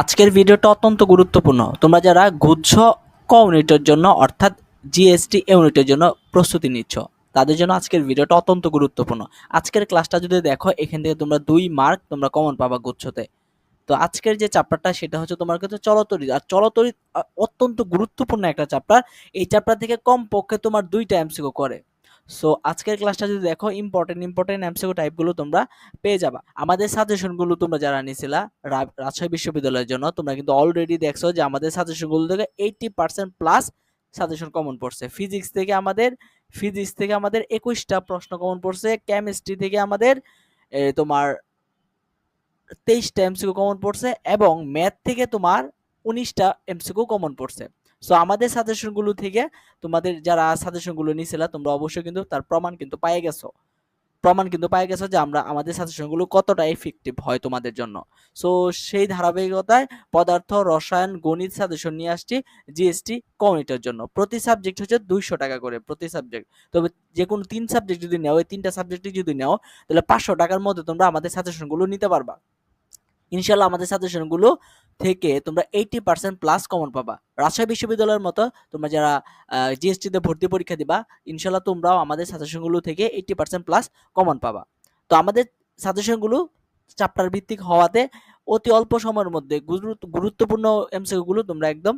আজকের ভিডিওটা অত্যন্ত গুরুত্বপূর্ণ। তোমরা যারা গুচ্ছ ক ইউনিটের জন্য অর্থাৎ জিএসটি ইউনিটের জন্য প্রস্তুতি নিচ্ছ তাদের জন্য আজকের ভিডিওটা অত্যন্ত গুরুত্বপূর্ণ। আজকের ক্লাসটা যদি দেখো এখান থেকে তোমরা দুই মার্ক তোমরা কমন পাবা গুচ্ছতে। তো আজকের যে চ্যাপ্টারটা সেটা হচ্ছে তোমার কাছে চলতরি। আর চলতরি আহ, অত্যন্ত গুরুত্বপূর্ণ একটা চ্যাপ্টার এই চ্যাপ্টার থেকে কম পক্ষে তোমার দুইটা এমসিকিউ করে। সো আজকের ক্লাসটা যদি দেখো ইম্পর্টেন্ট ইম্পর্টেন্ট এমসিকিউ টাইপগুলো তোমরা পেয়ে যাবা। আমাদের সাজেশনগুলো তোমরা যারা নিয়েছিলা রাজশাহী বিশ্ববিদ্যালয়ের জন্য, তোমরা কিন্তু অলরেডি দেখছ যে আমাদের সাজেশনগুলো থেকে eighty percent plus suggestion common পড়ছে। ফিজিক্স থেকে আমাদের ফিজিক্স থেকে আমাদের একুশটা প্রশ্ন কমন পড়ছে। কেমিস্ট্রি থেকে আমাদের তোমার তেইশটা এমসিকিউ কমন পড়ছে এবং ম্যাথ থেকে তোমার উনিশটা এমসিকিউ কমন পড়ছে। সো আমাদের সাজেশনগুলো থেকে তোমাদের যারা সাজেশনগুলো নিয়েছিলা তোমরা অবশ্যই কিন্তু তার প্রমাণ কিন্তু পাই গেছো। প্রমাণ কিন্তু পাই গেছো যে আমরা, আমাদের সাজেশনগুলো কতটা এফেক্টিভ হয় তোমাদের জন্য। সো সেই ধারাবাহিকতায় পদার্থ, রসায়ন, গণিত সাজেশন নিয়ে আসছি জিএসটি কমিটির জন্য। প্রতি সাবজেক্ট হচ্ছে দুইশো টাকা করে, প্রতি সাবজেক্ট তবে যে কোনো তিন সাবজেক্ট যদি নেও, এই তিনটা সাবজেক্টই যদি নেও, তাহলে পাঁচশো টাকার মধ্যে তোমরা আমাদের সাজেশনগুলো নিতে পারবা। ইনশাল্লাহ আমাদের সাজেশনগুলো থেকে তোমরা এইটি পার্সেন্ট প্লাস কমন পাবা। রাজশাহী বিশ্ববিদ্যালয়ের মতো তোমরা যারা জিএসটিতে ভর্তি পরীক্ষা দিবা ইনশাল্লাহ তোমরাও আমাদের সাজেশনগুলো থেকে এইটি পার্সেন্ট প্লাস কমন পাবা। তো আমাদের সাজেশনগুলো চ্যাপ্টার ভিত্তিক হওয়াতে অতি অল্প সময়ের মধ্যে গুরুত্ব- গুরুত্বপূর্ণ এমসিকিউগুলো তোমরা একদম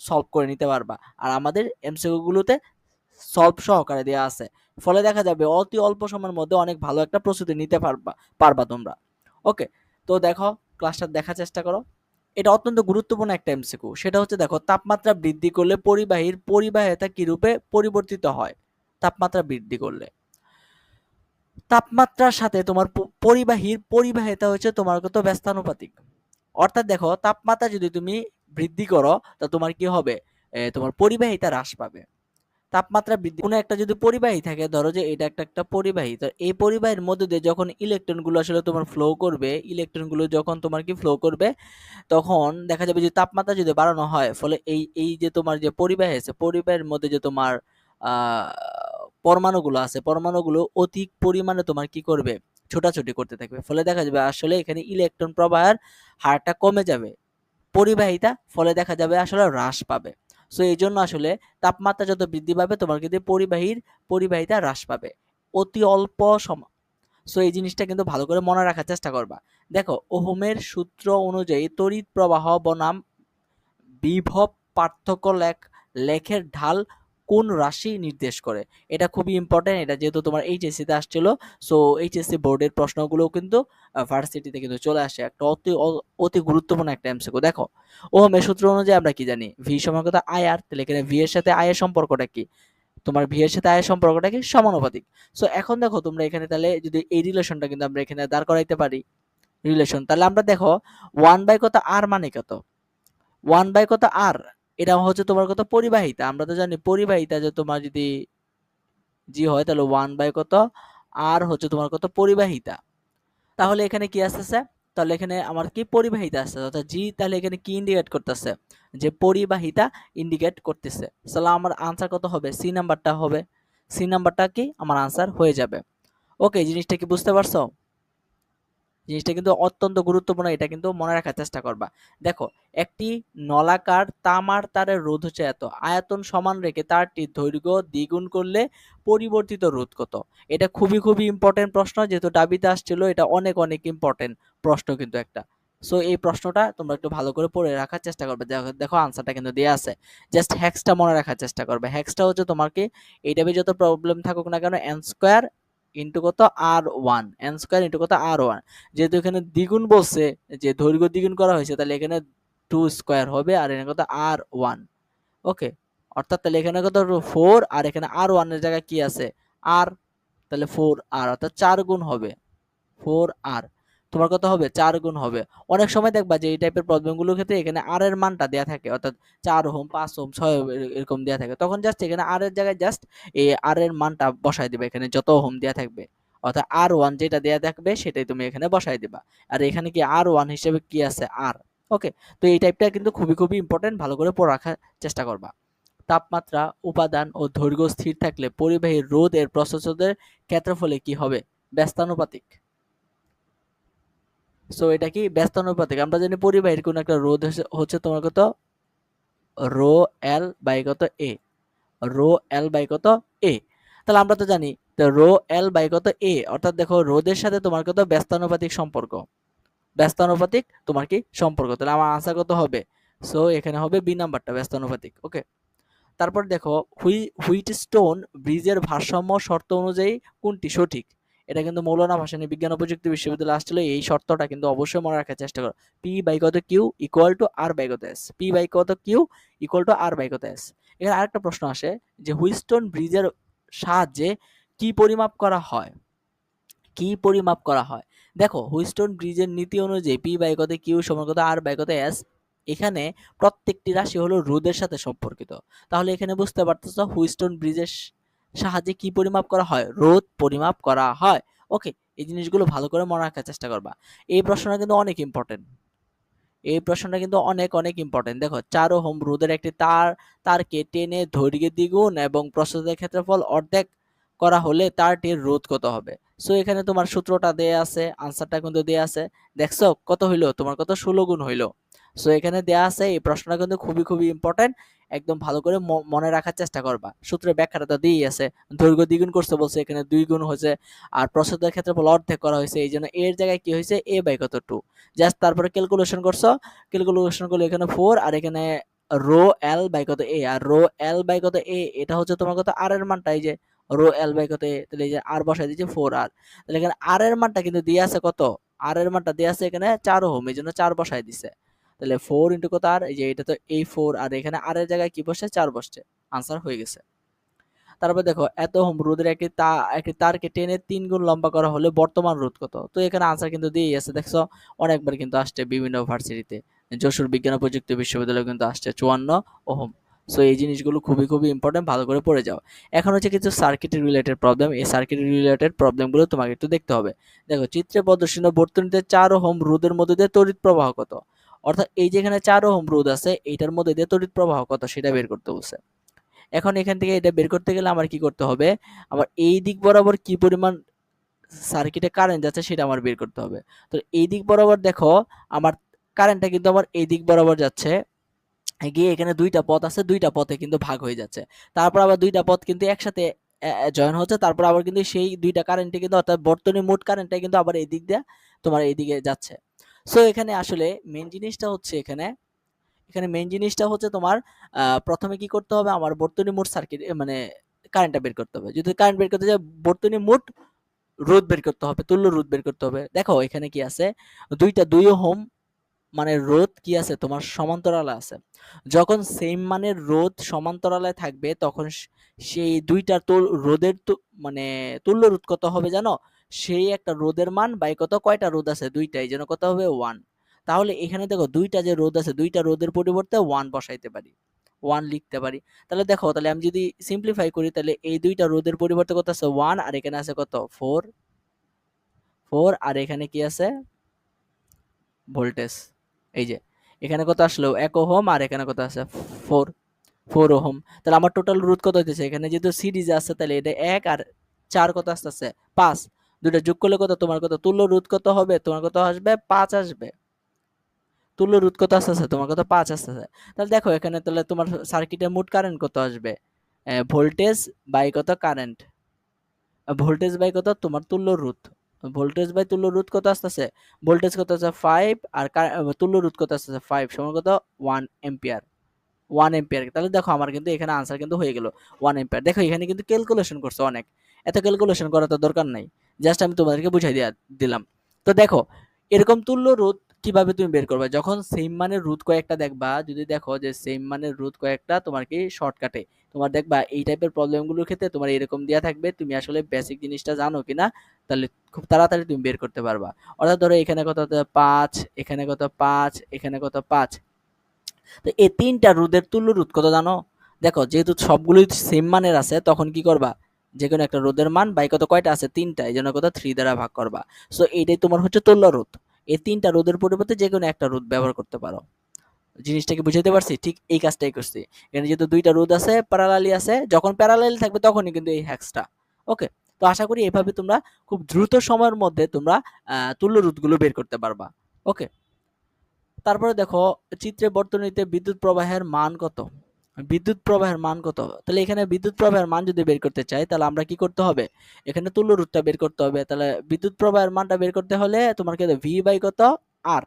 সলভ করে নিতে পারবা। আর আমাদের এমসিকিউগুলোতে সলভ সহকারে দেওয়া আছে। ফলে দেখা যাবে অতি অল্প সময়ের মধ্যে অনেক ভালো একটা প্রস্তুতি নিতে পারবা পারবা তোমরা। ওকে তো দেখো ক্লাসটা দেখার চেষ্টা করো। এটা অত্যন্ত গুরুত্বপূর্ণ একটা এমসিকিউ সেটা হচ্ছে দেখো, তাপমাত্রা বৃদ্ধি করলে পরিবাহীর পরিবাহিতা রূপে পরিবর্তিত হয়? তাপমাত্রা বৃদ্ধি করলে। তাপমাত্রার সাথে তোমার পরিবাহীর পরিবাহিতা হচ্ছে তোমার কত? ব্যস্তানুপাতিক। অর্থাৎ দেখো, তাপমাত্রা যদি তুমি বৃদ্ধি করো, তা তোমার কি হবে? তোমার পরিবাহিতা হ্রাস পাবে। তাপমাত্রা বৃদ্ধি কোনো একটা যদি পরিবাহী থাকে, ধরো যে এটা একটা একটা পরিবাহী, তো এই পরিবাহীর মধ্যে দিয়ে যখন ইলেকট্রনগুলো আসলে তোমার ফ্লো করবে ইলেকট্রনগুলো যখন তোমার কি ফ্লো করবে, তখন দেখা যাবে যে তাপমাত্রা যদি বাড়ানো হয়, ফলে এই এই যে তোমার যে পরিবাহী আছে, পরিবাহের মধ্যে যে তোমার পরমাণুগুলো আছে, পরমাণুগুলো অধিক পরিমাণে তোমার কি করবে? ছোটাছুটি করতে থাকবে। ফলে দেখা যাবে আসলে এখানে ইলেকট্রন প্রবাহের হারটা কমে যাবে। পরিবাহিতা, ফলে দেখা যাবে আসলে হ্রাস পাবে। সো এই জন্য আসলে তাপমাত্রা যত বৃদ্ধি পাবে, তোমার কিন্তু পরিবাহীর, পরিবাহিতা হ্রাস পাবে। অতি অল্প সম সো এই জিনিসটা কিন্তু ভালো করে মনে রাখার চেষ্টা করবা। দেখো, ওহমের সূত্র অনুযায়ী তড়িৎ প্রবাহ বনাম বিভব পার্থক্য লেখ, লেখের ঢাল কোন রাশি নির্দেশ করে? এটা খুবই ইম্পর্টেন্ট এটা যেহেতু তোমার এইচএসসিতে আসছিল সো এইচএসসি বোর্ডের প্রশ্নগুলো কিন্তু ভার্সিটিতে কিন্তু চলে আসে। একটা অতি অতি গুরুত্বপূর্ণ একটা এমসিকিউ দেখো, ওহমের সূত্র অনুযায়ী আমরা কি জানি? ভি সমান কত? আই আর তাহলে এখানে ভি এর সাথে আই এর সম্পর্কটা কি? তোমার ভি এর সাথে আই এর সম্পর্কটা কি? সমানুপাতিক। সো এখন দেখো, তোমরা এখানে তাহলে যদি এই রিলেশনটা কিন্তু আমরা এখানে দাঁড় করাইতে পারি রিলেশন তাহলে আমরা দেখো ওয়ান বাই কত? আর মানে কত? ওয়ান বাই কত? আর এটা হচ্ছে তোমার কত? পরিবাহিতা। আমরা তো জানি পরিবাহিতা যে তোমার যদি জি হয় তাহলে ওয়ান বাই কত? আর হচ্ছে তোমার কত? পরিবাহিতা। তাহলে এখানে কি আসতেছে? তাহলে এখানে আমার কি পরিবাহিতা আসছে অর্থাৎ জি তাহলে এখানে কি ইন্ডিকেট করতেছে? যে পরিবাহিতা ইন্ডিকেট করতেছে। তাহলে আমার আনসার কত হবে? সি নাম্বারটা হবে। সি নাম্বারটা কি? আমার আনসার হয়ে যাবে। ওকে জিনিসটা কি বুঝতে পারছ? জিনিসটা কিন্তু অত্যন্ত গুরুত্বপূর্ণ, এটা কিন্তু মনে রাখার চেষ্টা করবা। দেখো, একটি নলাকার তামার তারের রোধ হচ্ছে এত, আয়তন সমান রেখে তারটি দৈর্ঘ্য দ্বিগুণ করলে পরিবর্তিত রোধ কত? এটা খুবই খুবই ইম্পর্টেন্ট প্রশ্ন, যেহেতু ডাবিতে আসছিল, এটা অনেক অনেক ইম্পর্টেন্ট প্রশ্ন কিন্তু একটা। সো এই প্রশ্নটা তোমরা একটু ভালো করে পড়ে রাখার চেষ্টা করবে। দেখো আনসারটা কিন্তু দেওয়া আছে। জাস্ট হ্যাক্সটা মনে রাখার চেষ্টা করবে। হ্যাক্সটা হচ্ছে তোমাকে এই টাইপের যত প্রবলেম থাকুক না কেন এন স্কোয়ার ইন্টু কত R one N square into কত আর ওয়ান যেহেতু এখানে দ্বিগুণ বলছে, যে দৈর্ঘ্য দ্বিগুণ করা হয়েছে, তাহলে এখানে টু স্কোয়ার হবে, আর এখানে কত আর ওয়ান ওকে অর্থাৎ তাহলে এখানে কত ফোর আর এখানে আর ওয়ানের জায়গায় কি আছে? আর তাহলে ফোর আর অর্থাৎ চার গুণ হবে। ফোর আর তোমার কত হবে? চার গুণ হবে। অনেক সময় দেখবা যে এই টাইপের প্রবলেমগুলোর ক্ষেত্রে এখানে আর এর মানটা দেওয়া থাকে, অর্থাৎ চার হোম পাঁচ হোম ছয় এর- এরকম দেওয়া থাকে। তখন জাস্ট এখানে আর এর জায়গায় জাস্ট এই আর এর মানটা বসাই দিবে। এখানে যত হোম দেয়া থাকবে, অর্থাৎ আর ওয়ান যেটা দেয়া থাকবে সেটাই তুমি এখানে বসাই দিবা। আর এখানে কি আর ওয়ান হিসেবে কি আছে? আর ওকে তো এই টাইপটা কিন্তু খুবই খুবই ইম্পর্টেন্ট ভালো করে পড়ে রাখার চেষ্টা করবা। তাপমাত্রা, উপাদান ও দৈর্ঘ্য স্থির থাকলে পরিবাহী রোধ এর প্রস্থচ্ছেদের ক্ষেত্রফলে কি হবে? ব্যস্তানুপাতিক। সো এটা কি ব্যস্তানুপাতিক আমরা জানি পরিবাহীর কোন একটা রোধ হচ্ছে- তোমার কত? রো এল বাই কত এ। রো এল বাই কত এ। তাহলে আমরা তো জানি রো এল বাই কত এ। অর্থাৎ দেখো, রোদের সাথে তোমার কত? ব্যস্তানুপাতিক সম্পর্ক। ব্যস্তানুপাতিক তোমার কি? সম্পর্ক। তাহলে আমার আনসার কত হবে? সো এখানে হবে বি নাম্বারটা ব্যস্তানুপাতিক ওকে তারপর দেখো হুই হুইট স্টোন ব্রিজের ভারসাম্য শর্ত অনুযায়ী কোনটি সঠিক? এটা কিন্তু মৌলানা ভাসানী বিজ্ঞান ও প্রযুক্তি বিশ্ববিদ্যালয় আসলে এই শর্তটা কিন্তু অবশ্যই মনে রাখার চেষ্টা করো। পি বাই কত Q equal to R by কত এস পি বাই কত Q equal to R by কত এস এখানে আরেকটা প্রশ্ন আসে যে হুইস্টোন ব্রিজের সাহায্যে কি পরিমাপ করা হয়? কি পরিমাপ করা হয়? দেখো হুইস্টোন ব্রিজের নীতি অনুযায়ী পি বাই কত কিউ সমান কত আর বাই কত এস এখানে প্রত্যেকটি রাশি হলো রোদের সাথে সম্পর্কিত। তাহলে এখানে বুঝতে পারতেছ হুইস্টোন ব্রিজের সাহায্যে কি পরিমাপ করা হয়? রোদ পরিমাপ করা হয়। ওকে এই জিনিসগুলো ভালো করে মনে রাখার চেষ্টা করবা। এই প্রশ্নটা কিন্তু অনেক ইম্পর্টেন্ট এই প্রশ্নটা কিন্তু অনেক অনেক ইম্পর্টেন্ট দেখো, চার ওহম রোদের একটি তার, তারকে টেনে দৈর্ঘ্যে দ্বিগুণ এবং প্রস্তুতের ক্ষেত্রফল অর্ধেক করা হলে তারটির রোধ কত হবে? সো এখানে তোমার সূত্রটা দেয়া আছে আনসারটা কিন্তু দেয়া আছে। দেখছ, কত হইল? তোমার কত ষোলো গুণ হইল। সো এখানে দেয়া আছে এই প্রশ্নটা কিন্তু খুবই খুবই ইম্পর্টেন্ট একদম ভালো করে মনে রাখার চেষ্টা করবা। সূত্রের ব্যাখ্যাটা তো দিয়েই আছে। দৈর্ঘ্য দ্বিগুণ করছে বলছে, এখানে দুই গুণ হয়েছে। আর প্রস্তুতের ক্ষেত্রফল অর্ধেক করা হয়েছে। এই জন্য এর জায়গায় কি হয়েছে? এ বাই কত? টু জাস্ট তারপরে ক্যালকুলেশন করছ। ক্যালকুলেশন করলে এখানে ফোর আর এখানে রো এল বাই কত এ আর রো এল বাই কত এ এটা হচ্ছে তোমার কত? আর এর মানটা। এই যে রো এল বাই কত এ তাহলে এই যে আর বসাই দিয়েছে ফোর আর তাহলে এখানে আর এর মানটা কিন্তু দিয়ে আছে কত? আর এর মানটা দিয়ে আছে এখানে চার ওহম। এই জন্য চার বসাই দিছে। তাহলে ফোর ইন্টু কত আর? এই যে এটা তো এই ফোর আর এখানে আর এর জায়গায় কি বসছে? চার বসছে। আনসার হয়ে গেছে। তারপর দেখো, এত হোম রোদের একটি তা একটি তারকে টেনে তিন গুণ লম্বা করা হলে বর্তমান রোদ কত? তো এখানে আনসার কিন্তু দিয়েই আছে। দেখছ, অনেকবার কিন্তু আসছে বিভিন্ন ভার্সিটিতে যশোর বিজ্ঞান ও প্রযুক্তি বিশ্ববিদ্যালয় কিন্তু আসছে চুয়ান্ন ওহম। সো এই জিনিসগুলো খুবই খুবই ইম্পর্টেন্ট ভালো করে পড়ে যাও। এখন হচ্ছে কিছু সার্কিট রিলেটেড প্রবলেম এই সার্কিট রিলেটেড প্রবলেমগুলো তোমাকে একটু দেখতে হবে। দেখো, চিত্রে প্রদর্শিত বর্তনীতে চার ওহম রোদের মধ্যে দিয়ে তড়িৎ প্রবাহ কত? অর্থাৎ এই যেখানে চার ওহম রোধ আছে, এইটার মধ্যে দিয়ে তড়িৎ প্রবাহ কত, সেটা বের করতে বলছে। এখন এখান থেকে এটা বের করতে গেলে আমার কি করতে হবে? আমার এই দিক বরাবর কি পরিমাণ সার্কিটে কারেন্ট যাচ্ছে সেটা আমার বের করতে হবে। তো এই দিক বরাবর দেখো, আমার কারেন্টটা কিন্তু আমার এই দিক বরাবর যাচ্ছে। গিয়ে এখানে দুইটা পথ আছে, দুইটা পথে কিন্তু ভাগ হয়ে যাচ্ছে। তারপর আবার দুইটা পথ কিন্তু একসাথে জয়েন হচ্ছে। তারপর আবার কিন্তু সেই দুইটা কারেন্টে কিন্তু অর্থাৎ বর্তনী মোট কারেন্টটা কিন্তু আবার এই দিক দিয়ে তোমার এইদিকে যাচ্ছে। সো এখানে আসলে মেন জিনিসটা হচ্ছে এখানে। এখানে মেন জিনিসটা হচ্ছে তোমার প্রথমে কি করতে হবে? আমার বর্তনী মোট সার্কিট মানে কারেন্টটা বের করতে হবে। যদি কারেন্ট বের করতে যায় বর্তনী মোট রোধ বের করতে হবে, তুল্য রোধ বের করতে হবে। দেখো, এখানে কি আছে? দুইটা দুই ওহম মানে রোধ কি আছে? তোমার সমান্তরালে আছে। যখন সেম মানের রোধ সমান্তরালে থাকবে, তখন সেই দুইটা তুল, রোধের তু- মানে তুল্য রোধ কত হবে জানো? সেই একটা রোধের মান বাই কত? কয়টা রোধ আছে? দুইটা এই জন্য কত হবে? ওয়ান তাহলে এখানে দেখো দুইটা যে রোধ আছে, দুইটা রোধের পরিবর্তে ওয়ান বসাইতে পারি। ওয়ান লিখতে পারি। তাহলে দেখো, তাহলে আমি যদি সিম্পলিফাই করি, তাহলে এই দুইটা রোধের পরিবর্তে কত আছে? ওয়ান আর এখানে আছে কত? ফোর ফোর আর এখানে কি আছে? ভোল্টেজ এই যে, এখানে কত আসলো? এক ওহম আর এখানে কত আছে? Four four ohm. তাহলে আমার টোটাল রুট কত হইতেছে? এখানে যেহেতু সিরিজ আছে, তাহলে এটা এক আর চার কত আসতে আছে পাঁচ। দুইটা যোগ করলে কত? তোমার কত? তুল্য রুট কত হবে? তোমার কত আসবে? পাঁচ আসবে। তুল্য রুট কত আসতেছে? তোমার কত? পাঁচ আসতেছে। তাহলে দেখো, এখানে তাহলে তোমার সার্কিটের মোট কারেন্ট কত আসবে? ভোল্টেজ বাই কত কারেন্ট ভোল্টেজ বাই কত? তোমার তুল্য রোধ ভোল্টেজ বাই তুল্য রোধ কত আসতেছে? ভোল্টেজ কত আছে ফাইভ আর তুল্য রোধ কত আসতেছে? ফাইভ সমান কত? ওয়ান এম্পিয়ার ওয়ান এম্পিয়ার তাহলে দেখো আমার কিন্তু এখানে আনসার কিন্তু হয়ে গেল। ওয়ান এম্পিয়ার দেখো এখানে কিন্তু ক্যালকুলেশন করছে অনেক। এত ক্যালকুলেশন করার তো দরকার নাই। জাস্ট আমি তোমাদেরকে বুঝাই দিয়া দিলাম। তো দেখো, এরকম তুল্য রোধ কীভাবে তুমি বের করবে? যখন সেম মানের রোধ কয়েকটা দেখবা, যদি দেখো যে সেম মানের রোধ কয়েকটা তোমার কি শর্টকাটে তোমার দেখবা এই টাইপের প্রবলেমগুলোর ক্ষেত্রে তোমার এরকম দেওয়া থাকবে, তুমি আসলে বেসিক জিনিসটা জানো কিনা, তাহলে খুব তাড়াতাড়ি তুমি বের করতে পারবা। অর্থাৎ ধরো এখানে কত পাঁচ, এখানে কত পাঁচ, এখানে কত পাঁচ। তো এই তিনটা রোধের তুল্য রোধ কত জানো? দেখো, যেহেতু সবগুলোই সেম মানের আছে, তখন কি করবা? যে কোনো একটা রোদের মান বাই কত কয়টা আছে? তিনটা, এই জন্য কত? থ্রি দ্বারা ভাগ করবা। সো এইটাই তোমার হচ্ছে তুল্য রোধ এই তিনটা রোদের পরিবর্তে যে কোনো একটা রোদ ব্যবহার করতে পারো। জিনিসটাকে বুঝাতে পারছি? ঠিক এই কাজটাই করছি। এখানে যেহেতু দুইটা রোদ আছে প্যারালালি আছে, যখন প্যারালালি থাকবে তখনই কিন্তু এই হ্যাক্সটা ওকে তো আশা করি এভাবে তোমরা খুব দ্রুত সময়ের মধ্যে তোমরা তুল্য রোধগুলো বের করতে পারবা। ওকে তারপরে দেখো, চিত্রে বর্তনীতে বিদ্যুৎ প্রবাহের মান কত? বিদ্যুৎ প্রবাহের মান কত? তাহলে এখানে বিদ্যুৎ প্রবাহের মান যদি বের করতে চাই, তাহলে আমরা কি করতে হবে? এখানে তুল্য রোধটা বের করতে হবে। তাহলে বিদ্যুৎ প্রবাহের মানটা বের করতে হলে তোমার কি ভি বাই কত? আর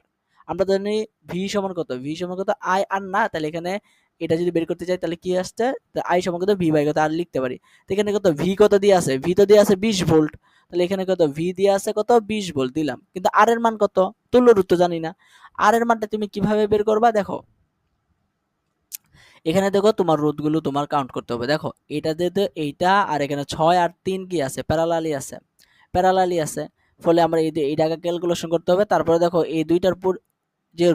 আমরা জানি ভি সমান কত? ভি সমান কত? আই আর না, তাহলে এখানে এটা যদি বের করতে চাই, তাহলে কি আসছে? আই সমান কত? ভি বাই কত? আর লিখতে পারি। তো এখানে কত? ভি কত দিয়ে আছে? ভি তো দিয়ে আছে বিশ ভোল্ট তাহলে এখানে কত? ভি দিয়ে আছে কত? বিশ ভোল্ট দিলাম। কিন্তু আর এর মান কত? তুল্য রোধ তো জানি না। আর এর মানটা তুমি কীভাবে বের করবা? দেখো এখানে দেখো তোমার রোধগুলো তোমার কাউন্ট করতে হবে। দেখো, এটা দিয়ে এইটা আর এখানে ছয় আর তিন কি আছে? প্যারালালি আছে। প্যারালালি আছে। ফলে আমরা এই এইটাকে ক্যালকুলেশন করতে হবে। তারপরে দেখো, এই দুইটার পর যে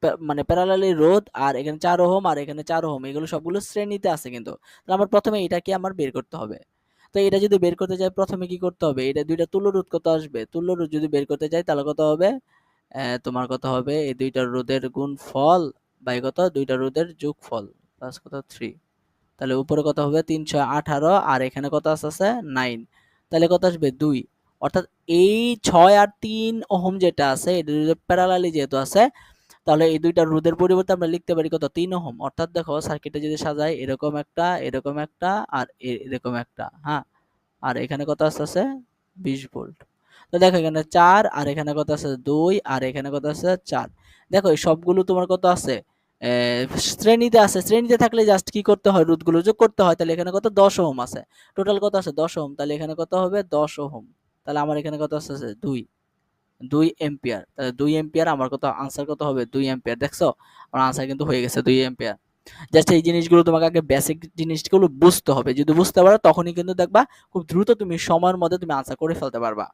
প্যা- মানে প্যারালালি রোধ আর এখানে চার ওহম আর এখানে চার ওহম, এগুলো সবগুলো শ্রেণীতে আছে কিন্তু। তাহলে আমার প্রথমে এটাকে আমার বের করতে হবে। তো এটা যদি বের করতে চাই প্রথমে কি করতে হবে? এটা দুইটা তুল্য রোধ কত আসবে? তুল্য রোধ যদি বের করতে চাই তাহলে কত হবে? তোমার কত হবে? এই দুইটা রোধের গুণ ফল বাই কত দুইটা রোদের যোগ ফল প্লাস কত? থ্রি তাহলে উপরে কত হবে? তিনশো আঠারো, আর এখানে কত আছে? নাইন তাহলে কত আসবে? দুই। অর্থাৎ এই ছয় আর তিন ওহম যেটা আছে, এটা প্যারালালি যেহেতু আছে, তাহলে এই দুইটা রোদের পরিবর্তে আমরা লিখতে পারি কত? তিন ওহম। অর্থাৎ দেখো সার্কিটে যদি সাজাই, এরকম একটা এরকম একটা, আর এরকম একটা হ্যাঁ? আর এখানে কত আছে? বিশ ভোল্ট তো দেখো, এখানে চার, আর এখানে কত আছে? দুই, আর এখানে কত আছে? চার। দেখো, এই সবগুলো তোমার কত আছে? শ্রেণীতে আছে। শ্রেণীতে থাকলে জাস্ট কি করতে হয়? রোধগুলো যোগ করতে হয়। তাহলে এখানে কত? দশ ওহম আছে। টোটাল কত আছে? দশ ওহম। তাহলে এখানে কত হবে? দশ ওহম। তাহলে আমার এখানে কত আছে? দুই। দুই এম্পিয়ার তাহলে দুই এম্পিয়ার আমার কত? আনসার কত হবে? দুই এম্পিয়ার দেখছ? আমার আনসার কিন্তু হয়ে গেছে দুই এম্পিয়ার জাস্ট এই জিনিসগুলো তোমাকে আগে বেসিক জিনিসগুলো বুঝতে হবে। যদি বুঝতে পারো, তখনই কিন্তু দেখবা খুব দ্রুত তুমি সময়ের মধ্যে তুমি আনসার করে ফেলতে পারবা।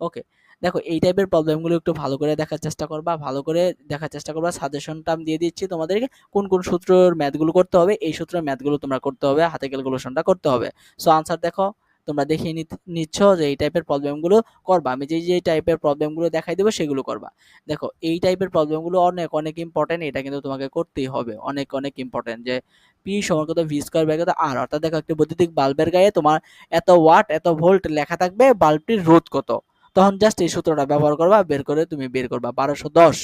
ওকে দেখো, এই টাইপের প্রবলেমগুলো একটু ভালো করে দেখার চেষ্টা করবা, ভালো করে দেখার চেষ্টা করবা। সাজেশনটা আমি দিয়ে দিচ্ছি, তোমাদেরকে কোন কোন সূত্রের ম্যাথগুলো করতে হবে, এই সূত্রের ম্যাথগুলো তোমরা করতে হবে, হাতে ক্যালকুলেশনটা করতে হবে। সো আনসার দেখো, তোমরা দেখিয়ে নিচ্ছ যে এই টাইপের প্রবলেমগুলো করবা। আমি যে যে টাইপের প্রবলেমগুলো দেখাই দেবো, সেগুলো করবা। দেখো, এই টাইপের প্রবলেমগুলো অনেক অনেক ইম্পর্টেন্ট এটা কিন্তু তোমাকে করতেই হবে। অনেক অনেক ইম্পর্টেন্ট যে পি সমান কত ভি স্কোয়ার বাই কত আর অর্থাৎ দেখো, একটা বৈদ্যুতিক বাল্বের গায়ে তোমার এত ওয়াট এত ভোল্ট লেখা থাকবে বাল্বটির রোধ কত। তখন জাস্ট এই সূত্রটা ব্যবহার করবা, বের করে তুমি বের করবা। বারোশো দশ।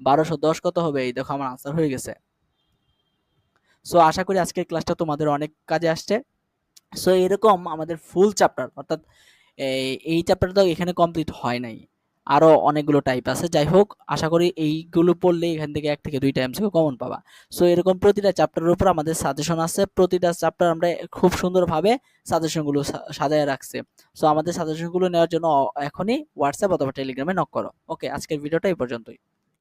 বারোশো দশ কত হবে? এই দেখো আমার আনসার হয়ে গেছে। সো আশা করি আজকের ক্লাসটা তোমাদের অনেক কাজে আসছে। সো এরকম আমাদের ফুল চ্যাপ্টার অর্থাৎ এই চ্যাপ্টারটা এখানে কমপ্লিট হয় নাই। আরও অনেকগুলো টাইপ আছে। যাই হোক আশা করি এইগুলো পড়লে এখান থেকে এক থেকে দুইটা এমসিকিউ কমন পাবা। সো এরকম প্রতিটা চ্যাপ্টারের উপর আমাদের সাজেশন আছে। প্রতিটা চ্যাপ্টার আমরা খুব সুন্দরভাবে সাজেশনগুলো সাজায় রাখছে। সো আমাদের সাজেশনগুলো নেওয়ার জন্য এখনই হোয়াটসঅ্যাপ অথবা টেলিগ্রামে নক করো। ওকে আজকের ভিডিওটা এই পর্যন্তই।